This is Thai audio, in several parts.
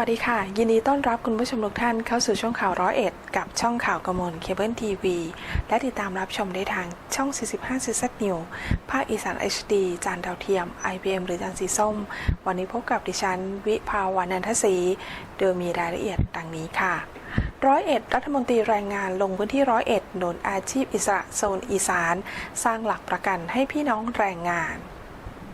วัสดีค่ะ ยินดีต้อนรับคุณผู้ชมทุกท่านเข้าสู่ช่องข่าวร้อยเอ็ดกับช่องข่าวกระมวลเคเบิลทีวีและติดตามรับชมได้ทางช่อง 45 c z New ภาคอีสาน HD จานดาวเทียม IBM หรือจานสีส้ม วันนี้พบกับดิฉัน วิภาวานันทศรีโดยมีรายละเอียดดังนี้ค่ะร้อยเอ็ดรัฐมนตรีแรงงานลงพื้นที่ร้อยเอ็ดหนุนอาชีพอิสระโซนอีสาน สร้างหลักประกันให้พี่น้องแรงงาน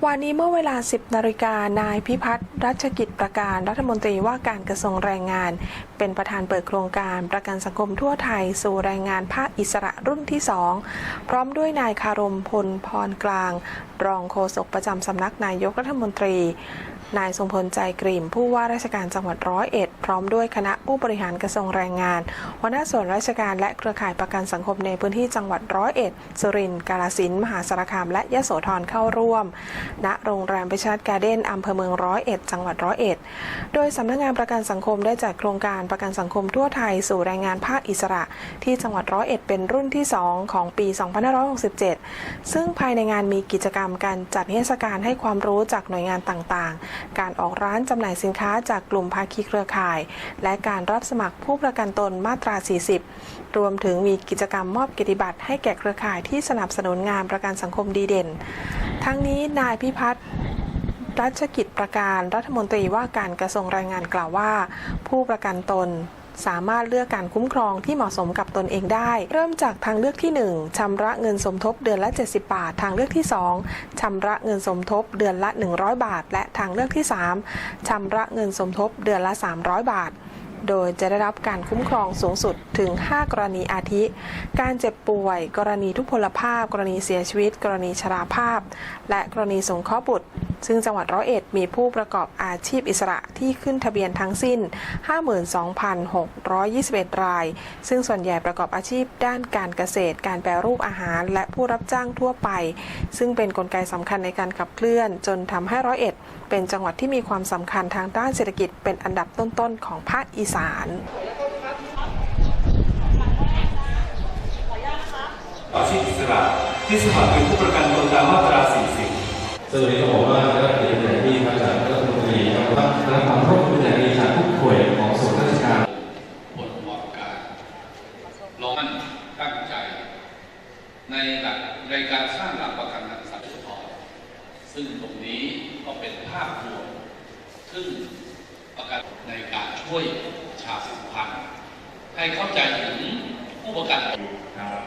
วันนี้เมื่อเวลา 10 นาฬิกา นายพิพัฒน์รัชกิจประการรัฐมนตรีว่าการกระทรวงแรงงาน เป็นประธานเปิดโครงการประกันสังคมทั่วไทย สู่แรงงานภาคอิสระรุ่นที่ 2 พร้อมด้วยนายคารมพลพรกลาง รองโฆษกประจำสำนักนายกรัฐมนตรี นายทรงพลใจกริ่มผู้ว่าราชการจังหวัดร้อยเอ็ดพร้อมด้วยคณะผู้บริหารกระทรวงแรงงานหัวหน้าส่วนราชการและเครือข่ายประกันสังคมในพื้นที่จังหวัดร้อยเอ็ดสุรินทร์กาฬสินธุ์มหาสารคามและยะโสธรเข้าร่วม ณโรงแรมพิชาตการ์เด้นอำเภอเมืองร้อยเอ็ดจังหวัดร้อยเอ็ดโดยสำนักงานประกันสังคมได้จัดโครงการประกันสังคมทั่วไทยสู่แรงงานภาคอิสระ ที่จังหวัดร้อยเอ็ดเป็นรุ่นที่ 2 ของปี 2567 ซึ่งภายในงานมีกิจกรรมการจัดนิทรรศการให้ความรู้จากหน่วยงานต่างๆการออกร้านจำหน่ายสินค้าจากกลุ่มภาคีเครือข่าย และการรับสมัครผู้ประกันตนมาตรา 40 รวมถึงมีกิจกรรมมอบเกิยรติบัตรให้แก่เครือข่ายที่สนับสนุนงานประกันสังคมดีเด่น ทั้งนี้นายพิพัฒน์รัชกิจประการรัฐมนตรีว่าการกระทรวงแรงงานกล่าวว่า ผู้ประกันตน สามารถเลือกการคุ้มครองที่เหมาะสมกับตนเองได้ เริ่มจากทางเลือกที่ 1ชำระเงินสมทบเดือนละ 70 บาท ทางเลือกที่ 2ชำระเงินสมทบเดือนละ 100 บาท และทางเลือกที่ 3ชำระเงินสมทบเดือนละ 300 บาทโดยจะได้รับการคุ้มครองสูงสุดถึง 5 กรณีอาทิ การเจ็บป่วย กรณีทุพพลภาพ กรณีเสียชีวิต กรณีชราภาพ และกรณีสงเคราะห์บุตร ซึ่งจังหวัดร้อยเอ็ดมีผู้ประกอบอาชีพอิสระที่ขึ้นทะเบียนทั้งสิ้น 52,621 ราย ซึ่งส่วนใหญ่ประกอบอาชีพด้านการเกษตร การแปรรูปอาหาร และผู้รับจ้างทั่วไป ซึ่งเป็นนกลไกสำคัญในการขับเคลื่อน จนทำให้ร้อยเอ็ด เป็นจังหวัดที่มีความสำคัญทางด้านเศรษฐกิจเป็นอันดับต้นๆของภาคอีสานอาชีพอิสระที่สมัครเป็นผู้ประกันตนตามมาตรา 40 ซึ่งวันนี้ต้องบอกว่าได้รับเกียรติเป็นอย่างยิ่งครับจากรัฐมนตรีนะครับได้รับความร่วมมือเป็นอย่างดีจากทุกหน่วยของส่วนราชการบทวางการลองมั่นตั้งใจ ในหลักในการสร้างหลักประกันทางสังคมซึ่งตรงนี้ก็เป็นภาพรวมซึ่งประกันในการช่วยชาสัมพันธ์ให้เข้าใจถึงผู้ประกันครับ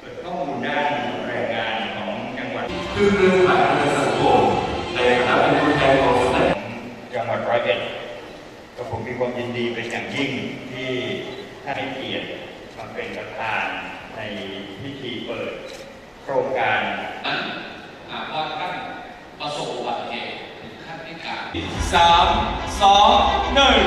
ส่วนข้อมูลด้านแรงงานของจังหวัดคือเครือข่ายประกันสัง อยเอ็ดก็ผมมีความยินดีเป็นอย่างยิ่งที่ท่านให้เกียรติมาเป็นประธานในพิธีเปิดโครงการนั้นหากว่าท่านประสบอุบัติเหตุถึงขั้นพิการสามสองหนึ่ง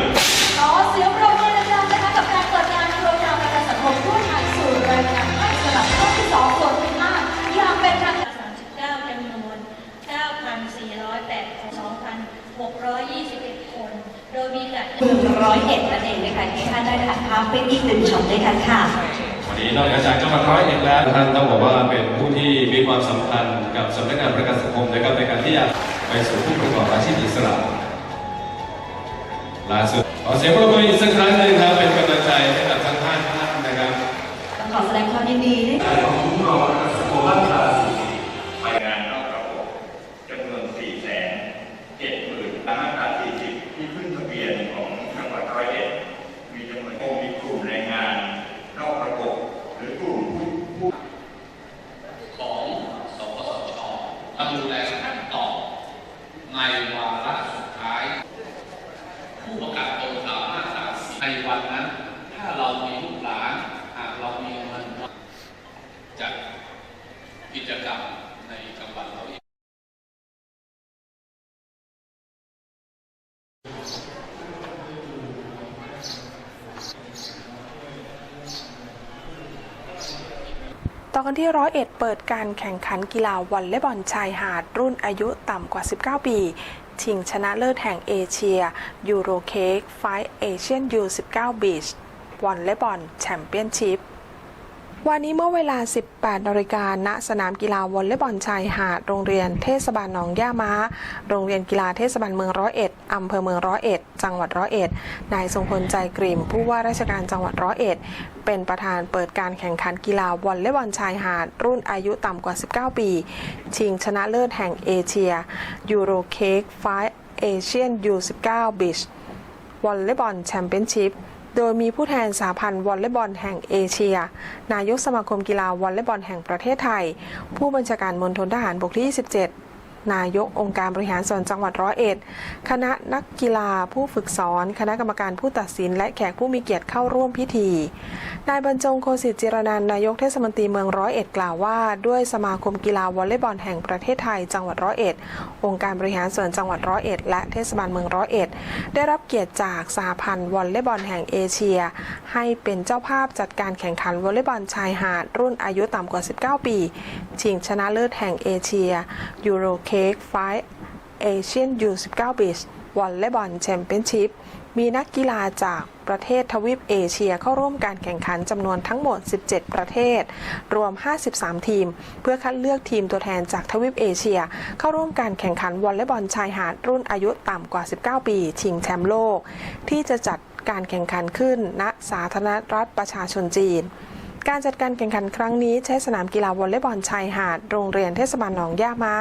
ขอเสียงปรบมือดังๆนะคะกับการเปิดงานโครงการประกันสังคมทั่วไทยสู่รายการให้สลับรอบที่สองส่วนที่ห้าอย่างเป็นทางการ39จำนวน9,408 2,621 โดยมีการเมืองร้อยเอ็ดนั่นเองนะคะที่ท่านได้ถ่ายภาพเป็นอีกหนึ่งช็อตด้วยกันค่ะวันนี้นอกจากจังหวัดร้อยเอ็ดแล้วท่านต้องบอกว่าเป็นผู้ที่มีความสำคัญกับสำนักงานประกันสังคมนะครับในการที่จะไปสู่ผู้ประกอบอาชีพอิสระล่าสุดขอเสียงปรบมืออีกสักครั้งหนึ่งครับเลยกำลังใจให้กับทั้งห้าท่านนะครับ ต้องขอแสดงความยินดีด้วย การของคุ้มครองประกันสังคมมาตรา 40 ไปงานนอกระบบจำนวน 4 แสน7หมื่นตามมาตรา 40 ที่ขึ้นทะเบียนของจังหวัดร้อยเอ็ด มีจำนวนมีกลุ่มแรงงานนอกระบบ หรือกลุ่มผู้ผู้ ของสปสชมาดูแลขั้นตอนในวาระสุดท้าย ผู้ประกันตนตามมาตราสี่ในวันนั้น ถ้าเรามีลูกหลาน หากเรามีเงินจัดกิจกรรมในจังหวัดเราเอง ต่อกันที่ร้อยเอ็ดเปิดการแข่งขันกีฬาวอลเลย์บอลชายหาดรุ่นอายุต่ำกว่า 19 ปีชิงชนะเลิศแห่งเอเชีย ยูโรเค้กไฟเอเชียนยู19บีชวอลเลย์บอลแชมเปี้ยนชิพ วันนี้เมื่อเวลา 18นาฬิกาณ สนามกีฬาวอลเลย์บอลชายหาด โรงเรียนเทศบาลหนองย่าม้า โรงเรียนกีฬาเทศบาลเมืองร้อยเอ็ดอำเภอเมืองร้อยเอ็ด จังหวัดร้อยเอ็ด นายทรงพลใจกริมผู้ว่าราชการจังหวัดร้อยเอ็ด เป็นประธานเปิดการแข่งขันกีฬาวอลเลย์บอลชายหาด รุ่นอายุต่ำกว่า 19 ปี ชิงชนะเลิศแห่งเอเชีย ยูโรเค้กไฟเอเชียนยู19บิชวอลเลย์บอลแชมเปี้ยนชิพ โดยมีผู้แทนสาพันธ์วอลเลย์บอลแห่งเอเชีย นายกสมาคมกีฬาวอลเลย์บอลแห่งประเทศไทย ผู้บัญชาการมณฑลทหารบกที่ 27 นายกองค์การบริหารส่วนจังหวัดร้อยเอ็ด คณะนักกีฬาผู้ฝึกสอน คณะกรรมการผู้ตัดสิน และแขกผู้มีเกียรติเข้าร่วมพิธี นายบรรจงโคสิตจิรนันนายกเทศมนตรีเมืองร้อยเอ็ดกล่าวว่า ด้วยสมาคมกีฬาวอลเลย์บอลแห่งประเทศไทย จังหวัดร้อยเอ็ด องค์การบริหารส่วนจังหวัดร้อยเอ็ด และเทศบาลเมืองร้อยเอ็ด ได้รับเกียรติจากสหพันธ์วอลเลย์บอลแห่งเอเชีย ให้เป็นเจ้าภาพจัดการแข่งขันวอลเลย์บอลชายหาดรุ่นอายุต่ำกว่า 19 ปี ชิงชนะเลิศแห่งเอเชียยูโรเค้กไฟเอเชียนยู19บีชวอลเลย์บอลแชมเปี้ยนชิพมีนักกีฬาจากประเทศทวีปเอเชียเข้าร่วมการแข่งขันจำนวนทั้งหมด 17 ประเทศ รวม 53 ทีม เพื่อคัดเลือกทีมตัวแทนจากทวีปเอเชีย เข้าร่วมการแข่งขันวอลเลย์บอลชายหาดรุ่นอายุต่ำกว่า 19 ปี ชิงแชมป์โลก ที่จะจัดการแข่งขันขึ้นณสาธารณรัฐประชาชนจีน การจัดการแข่งขันครั้งนี้ใช้สนามกีฬาวอลเลย์บอลชายหาด โรงเรียนเทศบาลหนองย่าม้า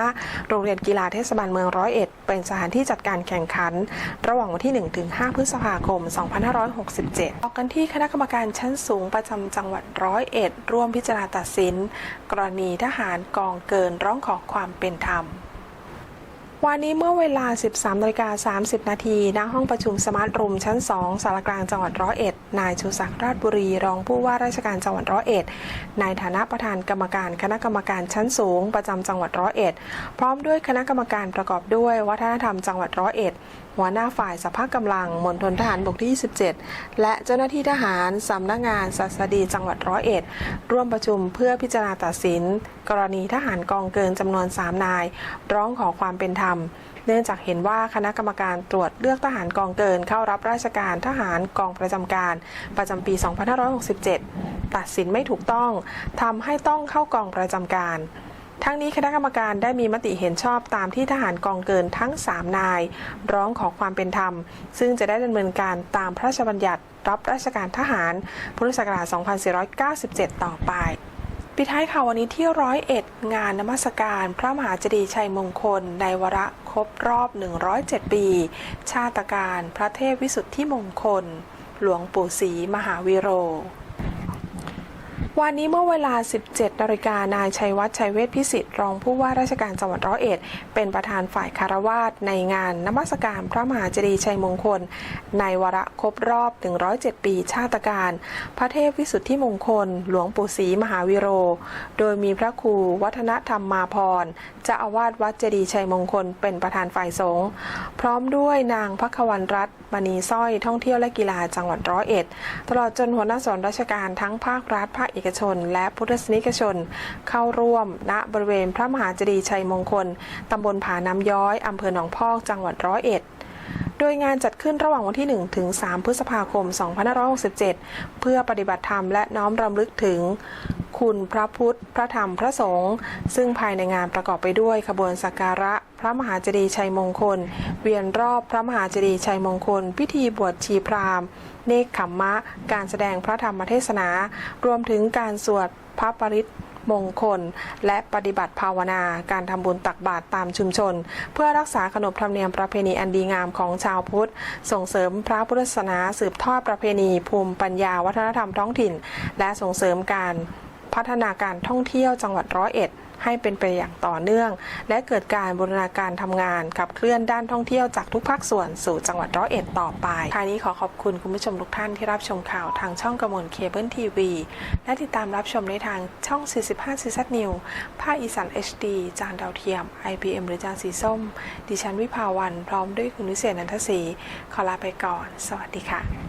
โรงเรียนกีฬาเทศบาลเมืองร้อยเอ็ดเป็นสถานที่จัดการแข่งขัน ระหว่างวันที่ 1-5 พฤษภาคม 2567ออกกันที่คณะกรรมการชั้นสูงประจำจังหวัดร้อยเอ็ดร่วมพิจารณาตัดสิน กรณีทหารกองเกินร้องขอความเป็นธรรม วันนี้เมื่อเวลา 13นาฬิกา30 นาทีณห้องประชุมสมาร์ทรูมชั้น 2สารกลางจังหวัดร้อยเอ็ด นายชูศักดิ์ราชบุรี รองผู้ว่าราชการจังหวัดร้อยเอ็ด ในฐานะประธานกรรมการคณะกรรมการชั้นสูงประจำจังหวัดร้อยเอ็ด พร้อมด้วยคณะกรรมการประกอบด้วยวัฒนธรรมจังหวัดร้อยเอ็ด หัวหน้าฝ่ายสภาพกำลังมณฑลทหารบกที่ 27 และเจ้าหน้าที่ทหารสำนักงานศัสดีจังหวัดร้อยเอ็ด ร่วมประชุมเพื่อพิจารณาตัดสิน กรณีทหารกองเกินจำนวน 3 นาย ร้องขอความเป็นธรรมเนื่องจากเห็นว่าคณะกรรมการตรวจเลือกทหารกองเกินเข้ารับราชการทหารกองประจำการ ประจำปี 2567 ตัดสินไม่ถูกต้องทำให้ต้องเข้ากองประจำการ ทั้งนี้คณะกรรมการได้มีมติเห็นชอบตามที่ทหารกองเกินทั้ง 3 นาย ร้องขอความเป็นธรรม ซึ่งจะได้ดำเนินการตามพระราชบัญญัติรับราชการทหาร พุทธศักราช 2497 ต่อไปปิดท้ายข่าววันนี้ที่ร้อยเอ็ดงานนมัสการพระมหาเจดีย์ชัยมงคล ในวระครบรอบ 107 ปี ชาตการพระเทพวิสุทธิมงคล หลวงปู่ศรีมหาวิโร วันนี้เมื่อเวลา 17นาฬิกานายชัยวัฒน์ชัยเวชพิสิทธิ์รองผู้ว่าราชการจังหวัดร้อยเอ็ด เป็นประธานฝ่ายคารวาสในงานนมัสการพระมหาเจดีย์ชัยมงคล ในวาระครบรอบ 107 ปีชาติการ พระเทพวิสุทธิมงคล หลวงปู่ศรีมหาวิโร โดยมีพระครูวัฒนธรรมมาพรจ้าอาวาสวัดเจดีย์ชัยมงคล เป็นประธานฝ่ายสงฆ์พร้อมด้วยนางพักวันรัตน์มณีสร้อยท่องเที่ยวและกีฬาจังหวัดร้อยเอ็ด ตลอดจนหัวหน้าส่วนราชการทั้งภาครัฐภาคเอกชน และพุทธศนิกชน เข้าร่วม ณบริเวณพระมหาเจดีย์ชัยมงคล ตำบลผาน้ำย้อย อำเภอหนองพอก จังหวัดร้อยเอ็ดโดยงานจัดขึ้นระหว่างวันที่ 1 ถึง 3 พฤษภาคม 2567 เพื่อปฏิบัติธรรมและน้อมรำลึกถึง คุณพระพุทธ พระธรรม พระสงฆ์ ซึ่งภายในงานประกอบไปด้วยขบวนสักการะพระมหาเจดีย์ชัยมงคล เวียนรอบพระมหาเจดีย์ชัยมงคล พิธีบวชชีพราหมณ์ เนกขมมะ การแสดงพระธรรมเทศนา รวมถึงการสวดพระปริตรมงคล และปฏิบัติภาวนา การทำบุญตักบาตรตามชุมชน เพื่อรักษาขนบธรรมเนียมประเพณีอันดีงามของชาวพุทธ ส่งเสริมพระพุทธศาสนา สืบทอดประเพณี ภูมิปัญญาวัฒนธรรมท้องถิ่น และส่งเสริมการ พัฒนาการท่องเที่ยวจังหวัดร้อยเอ็ดให้เป็นไปอย่างต่อเนื่อง และเกิดการบูรณาการทำงานขับเคลื่อนด้านท่องเที่ยวจากทุกภาคส่วนสู่จังหวัดร้อยเอ็ดต่อไปท้ายนี้ขอขอบคุณคุณผู้ชมทุกท่านที่รับชมข่าวทางช่องกระมวลเคเบิลทีวีและติดตามรับชมในทางช่อง 45ซีซัดนิวภาคอีสาน HD จานดาวเทียม IPM หรือจานสีส้ม ดิฉันวิภาวัน พร้อมด้วยคุณวิเศษนันทศรีขอลาไปก่อน สวัสดีค่ะ